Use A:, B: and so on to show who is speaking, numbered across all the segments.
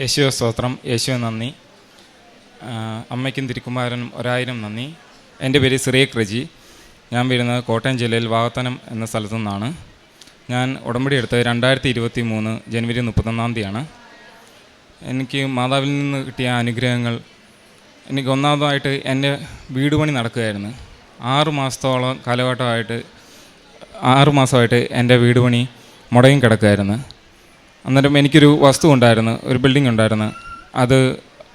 A: യേശുവ സ്തോത്രം. യേശു നന്ദി. അമ്മയ്ക്കും തിരുക്കുമാരനും ഒരായിരം നന്ദി. എന്റെ പേര് സിറിയക് റജി ഞാൻ വരുന്നത് കോട്ടയം ജില്ലയിൽ വാഗത്തനം എന്ന സ്ഥലത്തു നിന്നാണ്. ഞാൻ ഉടമ്പടി എടുത്തത് രണ്ടായിരത്തി ഇരുപത്തി മൂന്ന് ജനുവരി മുപ്പത്തൊന്നാം തീയതിയാണ്. എനിക്ക് മാതാവിൽ നിന്ന് കിട്ടിയ അനുഗ്രഹങ്ങൾ എനിക്ക് ഒന്നാമതായിട്ട് എന്റെ വീട് പണി നടക്കുകയായിരുന്നു. ആറ് മാസത്തോളം കാലഘട്ടമായിട്ട് ആറ് മാസമായിട്ട് എന്റെ വീട് പണി മുടങ്ങി കിടക്കുകയായിരുന്നു. അന്നേരം എനിക്കൊരു വസ്തു ഉണ്ടായിരുന്നു ഒരു ബിൽഡിംഗ് ഉണ്ടായിരുന്നു. അത്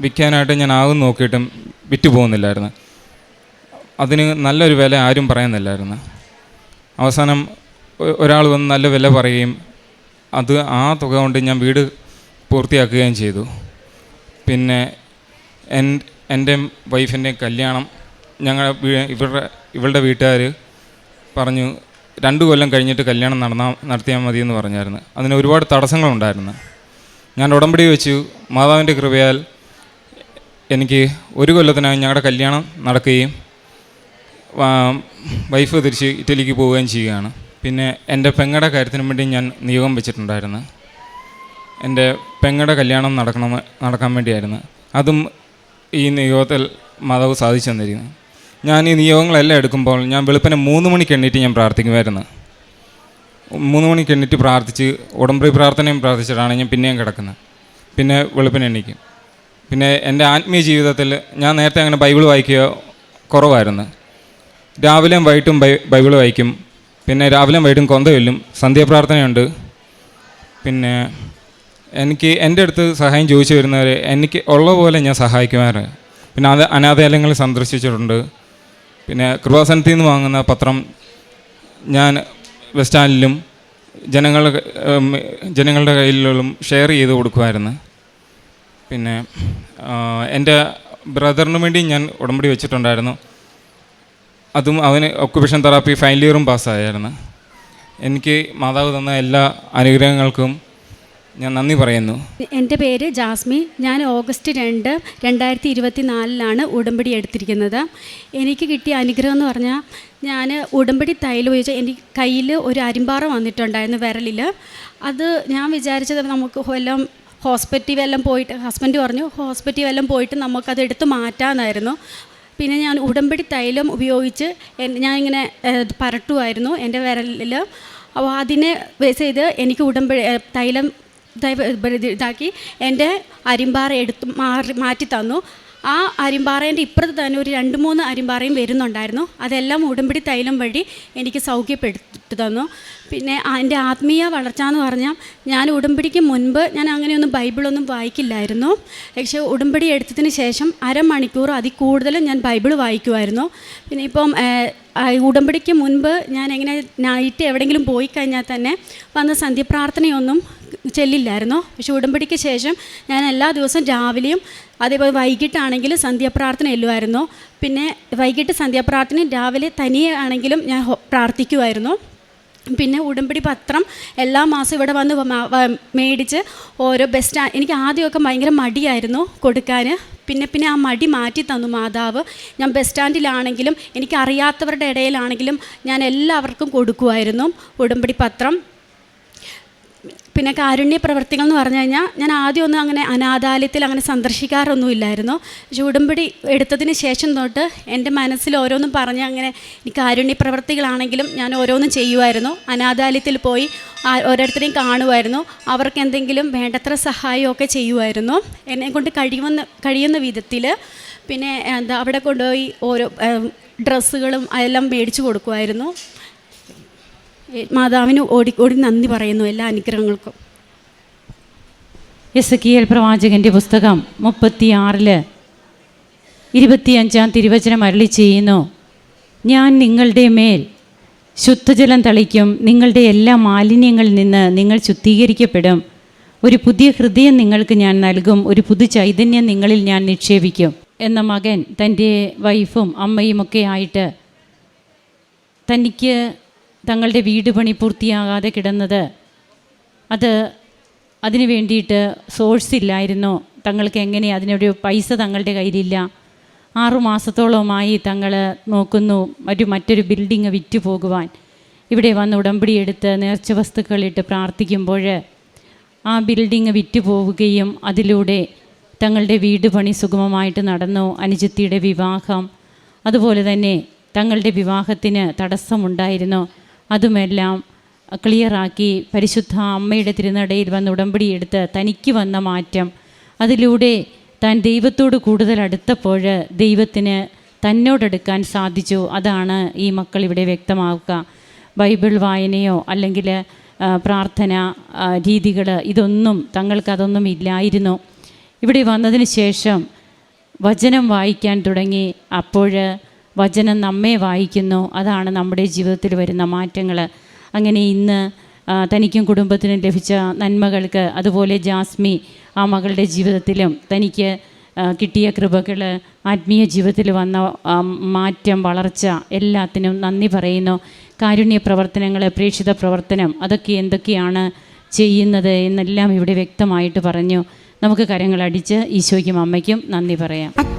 A: വിൽക്കാനായിട്ട് ഞാൻ ആകും നോക്കിയിട്ടും വിറ്റ് പോകുന്നില്ലായിരുന്നു. അതിന് നല്ലൊരു വില ആരും പറയുന്നില്ലായിരുന്നു. അവസാനം ഒരാൾ വന്ന് നല്ല വില പറയുകയും അത് ആ തുക കൊണ്ട് ഞാൻ വീട് പൂർത്തിയാക്കുകയും ചെയ്തു. പിന്നെ എൻ എന്റെ വൈഫിന്റെ കല്യാണം ഞങ്ങൾ ഇവരുടെ ഇവളുടെ വീട്ടുകാർ പറഞ്ഞു രണ്ട് കൊല്ലം കഴിഞ്ഞിട്ട് കല്യാണം നടന്നാൽ നടത്തിയാൽ മതി എന്ന് പറഞ്ഞായിരുന്നു. അതിന് ഒരുപാട് തടസ്സങ്ങളുണ്ടായിരുന്നു. ഞാൻ ഉടമ്പടി വെച്ചു. മാതാവിന്റെ കൃപയാൽ എനിക്ക് ഒരു കൊല്ലത്തിനകം ഞങ്ങളുടെ കല്യാണം നടക്കുകയും വൈഫ് തിരിച്ച് ഇറ്റലിക്ക് പോവുകയും ചെയ്യുകയാണ്. പിന്നെ എന്റെ പെങ്ങടെ കാര്യത്തിന് വേണ്ടി ഞാൻ നിയോഗം വെച്ചിട്ടുണ്ടായിരുന്നു. എന്റെ പെങ്ങടെ കല്യാണം നടക്കണം നടക്കാൻ വേണ്ടിയായിരുന്നു. അതും ഈ നിയോഗത്തിൽ മാതാവ് സാധിച്ചു തന്നിരുന്നു ഞാൻ ഈ നിയോഗങ്ങളെല്ലാം എടുക്കുമ്പോൾ ഞാൻ വെളുപ്പിനെ മൂന്ന് മണിക്ക് എണ്ണീറ്റ് ഞാൻ പ്രാർത്ഥിക്കുമായിരുന്നു. മൂന്ന് മണിക്ക് എണ്ണീറ്റ് പ്രാർത്ഥിച്ച് ഉടമ്പടി പ്രാർത്ഥനയും പ്രാർത്ഥിച്ചിട്ടാണ് ഞാൻ പിന്നെയും കിടക്കുന്നത്. പിന്നെ വെളുപ്പിനെ എണ്ണിക്കും. പിന്നെ എന്റെ ആത്മീയ ജീവിതത്തിൽ ഞാൻ നേരത്തെ അങ്ങനെ ബൈബിൾ വായിക്കുക കുറവായിരുന്നു. രാവിലെയും വൈകിട്ടും ബൈബിൾ വായിക്കും. പിന്നെ രാവിലെയും വൈകിട്ടും കൊന്ത ചൊല്ലും. സന്ധ്യാപ്രാർത്ഥനയുണ്ട് പിന്നെ എനിക്ക് എന്റെ അടുത്ത് സഹായം ചോദിച്ചു വരുന്നവരെ എനിക്ക് ഉള്ള പോലെ ഞാൻ സഹായിക്കുമാറ് പിന്നെ അത് അനാഥാലയങ്ങൾ സന്ദർശിച്ചിട്ടുണ്ട്. പിന്നെ കൃപാസനത്തിൽ നിന്ന് വാങ്ങുന്ന പത്രം ഞാൻ ബസ് സ്റ്റാൻഡിലും ജനങ്ങളുടെ ജനങ്ങളുടെ കയ്യിലും ഷെയർ ചെയ്ത് കൊടുക്കുമായിരുന്നു. പിന്നെ എന്റെ ബ്രദറിന് വേണ്ടി ഞാൻ ഉടമ്പടി വെച്ചിട്ടുണ്ടായിരുന്നു. അതും അവന് ഒക്കുപേഷൻ തെറാപ്പി ഫൈനൽ ഇയറും പാസ്സായിരുന്നു എനിക്ക് മാതാവ് തന്ന എല്ലാ അനുഗ്രഹങ്ങൾക്കും ഞാൻ നന്ദി പറയുന്നു.
B: എന്റെ പേര് ജാസ്മി. ഞാൻ ഓഗസ്റ്റ് രണ്ട് രണ്ടായിരത്തി ഇരുപത്തി നാലിലാണ് ഉടമ്പടി എടുത്തിരിക്കുന്നത്. എനിക്ക് കിട്ടിയ അനുഗ്രഹം എന്ന് പറഞ്ഞാൽ ഞാൻ ഉടമ്പടി തൈൽ ഉപയോഗിച്ച് എനിക്ക് കയ്യിൽ ഒരു അരിമ്പാറ വന്നിട്ടുണ്ടായിരുന്നു വിരലിൽ. അത് ഞാൻ വിചാരിച്ചത് നമുക്ക് എല്ലാം ഹോസ്പിറ്റൽ വല്ലതും പോയിട്ട് ഹസ്ബൻഡ് പറഞ്ഞു ഹോസ്പിറ്റൽ വല്ലതും പോയിട്ട് നമുക്കത് എടുത്ത് മാറ്റാമെന്നായിരുന്നു. പിന്നെ ഞാൻ ഉടമ്പടി തൈലം ഉപയോഗിച്ച് ഞാനിങ്ങനെ പരട്ടുമായിരുന്നു എന്റെ വിരലിൽ. അപ്പോൾ അതിനെ ബേസ് ചെയ്ത് എനിക്ക് ഉടമ്പടി തൈലം ഇതാക്കി എന്റെ അരിമ്പാറ എടുത്ത് മാറി മാറ്റി തന്നു ആ അരിമ്പാറേന്റെ ഇപ്പുറത്ത് തന്നെ ഒരു രണ്ട് മൂന്ന് അരിമ്പാറയും വരുന്നുണ്ടായിരുന്നു. അതെല്ലാം ഉടമ്പടി തൈലം വഴി എനിക്ക് സൗഖ്യപ്പെടുത്തി തന്നു. പിന്നെ എന്റെ ആത്മീയ വളർച്ച എന്ന് പറഞ്ഞാൽ ഞാൻ ഉടമ്പടിക്ക് മുൻപ് ഞാൻ അങ്ങനെയൊന്നും ബൈബിളൊന്നും വായിക്കില്ലായിരുന്നു. പക്ഷേ ഉടമ്പടി എടുത്തതിന് ശേഷം അരമണിക്കൂർ അതിൽ കൂടുതലും ഞാൻ ബൈബിൾ വായിക്കുമായിരുന്നു. പിന്നെ ഇപ്പം ഉടമ്പടിക്ക് മുൻപ് ഞാൻ എങ്ങനെ നൈറ്റ് എവിടെയെങ്കിലും പോയി കഴിഞ്ഞാൽ തന്നെ വന്ന് സന്ധ്യപ്രാർത്ഥനയൊന്നും ചെല്ലില്ലായിരുന്നു. പക്ഷെ ഉടമ്പടിക്ക് ശേഷം ഞാൻ എല്ലാ ദിവസവും രാവിലെയും അതേപോലെ വൈകിട്ടാണെങ്കിൽ സന്ധ്യാപ്രാർത്ഥന എല്ലുമായിരുന്നു. പിന്നെ വൈകിട്ട് സന്ധ്യാപ്രാർത്ഥന രാവിലെ തനിയെ ആണെങ്കിലും ഞാൻ പ്രാർത്ഥിക്കുമായിരുന്നു. പിന്നെ ഉടമ്പടി പത്രം എല്ലാ മാസവും ഇവിടെ വന്ന് മേടിച്ച് ഓരോ ബെസ്റ്റ് എനിക്ക് ആദ്യമൊക്കെ ഭയങ്കര മടിയായിരുന്നു കൊടുക്കാൻ. പിന്നെ പിന്നെ ആ മടി മാറ്റി തന്നു മാതാവ്. ഞാൻ ബസ് സ്റ്റാൻഡിലാണെങ്കിലും എനിക്കറിയാത്തവരുടെ ഇടയിലാണെങ്കിലും ഞാൻ എല്ലാവർക്കും കൊടുക്കുമായിരുന്നു ഉടമ്പടി പത്രം. പിന്നെ കാരുണ്യ പ്രവർത്തികൾ എന്ന് പറഞ്ഞു കഴിഞ്ഞാൽ ഞാൻ ആദ്യമൊന്നും അങ്ങനെ അനാഥാലയത്തിൽ അങ്ങനെ സന്ദർശിക്കാറൊന്നും ഇല്ലായിരുന്നു പക്ഷെ ഉടമ്പടി എടുത്തതിന് ശേഷം തൊട്ട് എന്റെ മനസ്സിൽ ഓരോന്നും പറഞ്ഞ് അങ്ങനെ ഈ കാരുണ്യ പ്രവർത്തികളാണെങ്കിലും ഞാൻ ഓരോന്നും ചെയ്യുമായിരുന്നു. അനാഥാലയത്തിൽ പോയി ഓരോരുത്തരെയും കാണുമായിരുന്നു. അവർക്ക് എന്തെങ്കിലും വേണ്ടത്ര സഹായമൊക്കെ ചെയ്യുമായിരുന്നു. എന്നെ കൊണ്ട് കഴിയുന്ന കഴിയുന്ന വിധത്തിൽ പിന്നെ എന്താ അവിടെ കൊണ്ടുപോയി ഓരോ ഡ്രസ്സുകളും അതെല്ലാം മേടിച്ചു കൊടുക്കുമായിരുന്നു. മാതാവിന് ഓടി ഓടി നന്ദി പറയുന്നു എല്ലാ അനുഗ്രഹങ്ങൾക്കും.
C: എസ് കി എൽ പ്രവാചകന്റെ പുസ്തകം മുപ്പത്തിയാറിൽ ഇരുപത്തിയഞ്ചാം തിരുവചനം അരളി ചെയ്യുന്നു. ഞാൻ നിങ്ങളുടെ മേൽ ശുദ്ധജലം തളിക്കും. നിങ്ങളുടെ എല്ലാ മാലിന്യങ്ങളിൽ നിന്ന് നിങ്ങൾ ശുദ്ധീകരിക്കപ്പെടും. ഒരു പുതിയ ഹൃദയം നിങ്ങൾക്ക് ഞാൻ നൽകും. ഒരു പുതു ചൈതന്യം നിങ്ങളിൽ ഞാൻ നിക്ഷേപിക്കും. എന്ന മകൻ തന്റെ വൈഫും അമ്മയും ഒക്കെ ആയിട്ട് തനിക്ക് തങ്ങളുടെ വീട് പണി പൂർത്തിയാകാതെ കിടന്നത്. അത് അതിനു വേണ്ടിയിട്ട് സോഴ്സ് ഇല്ലായിരുന്നു. തങ്ങൾക്ക് എങ്ങനെ അതിനൊരു പൈസ തങ്ങളുടെ കയ്യിലില്ല. ആറുമാസത്തോളമായി തങ്ങൾ നോക്കുന്നു ഒരു മറ്റൊരു ബിൽഡിങ് വിറ്റു പോകുവാൻ. ഇവിടെ വന്ന് ഉടമ്പടി എടുത്ത് നേർച്ച വസ്തുക്കളിട്ട് പ്രാർത്ഥിക്കുമ്പോൾ ആ ബിൽഡിങ് വിറ്റ് പോവുകയും അതിലൂടെ തങ്ങളുടെ വീട് പണി സുഗമമായിട്ട് നടന്നു. അനുജത്തിയുടെ വിവാഹം. അതുപോലെ തന്നെ തങ്ങളുടെ വിവാഹത്തിന് തടസ്സമുണ്ടായിരുന്നു. അതുമെല്ലാം ക്ലിയറാക്കി പരിശുദ്ധ അമ്മയുടെ തിരുനടയിൽ വന്ന് ഉടമ്പടി എടുത്ത് തനിക്ക് വന്ന മാറ്റം. അതിലൂടെ താൻ ദൈവത്തോട് കൂടുതൽ അടുത്തപ്പോൾ ദൈവത്തിന് തന്നോടെടുക്കാൻ സാധിച്ചു. അതാണ് ഈ മക്കൾ ഇവിടെ വ്യക്തമാക്കുക. ബൈബിൾ വായനയോ അല്ലെങ്കിൽ പ്രാർത്ഥന രീതികൾ ഇതൊന്നും തങ്ങൾക്കതൊന്നും ഇല്ലായിരുന്നു. ഇവിടെ വന്നതിന് ശേഷം വചനം വായിക്കാൻ തുടങ്ങി. അപ്പോൾ വചനം നമ്മെ വായിക്കുന്നു. അതാണ് നമ്മുടെ ജീവിതത്തിൽ വരുന്ന മാറ്റങ്ങൾ അങ്ങനെ ഇന്ന് തനിക്കും കുടുംബത്തിനും ലഭിച്ച നന്മകൾക്ക് അതുപോലെ ജാസ്മി ആ മകളുടെ ജീവിതത്തിലും തനിക്ക് കിട്ടിയ കൃപകൾ ആത്മീയ ജീവിതത്തിൽ വന്ന മാറ്റം വളർച്ച എല്ലാത്തിനും നന്ദി പറയുന്നു. കാരുണ്യ പ്രവർത്തനങ്ങൾ പ്രേക്ഷിത പ്രവർത്തനം അതൊക്കെ എന്തൊക്കെയാണ് ചെയ്യുന്നത് എന്നെല്ലാം ഇവിടെ വ്യക്തമായിട്ട് പറഞ്ഞു. നമുക്ക് കരങ്ങളടിച്ച് ഈശോയ്ക്കും അമ്മയ്ക്കും നന്ദി പറയാം.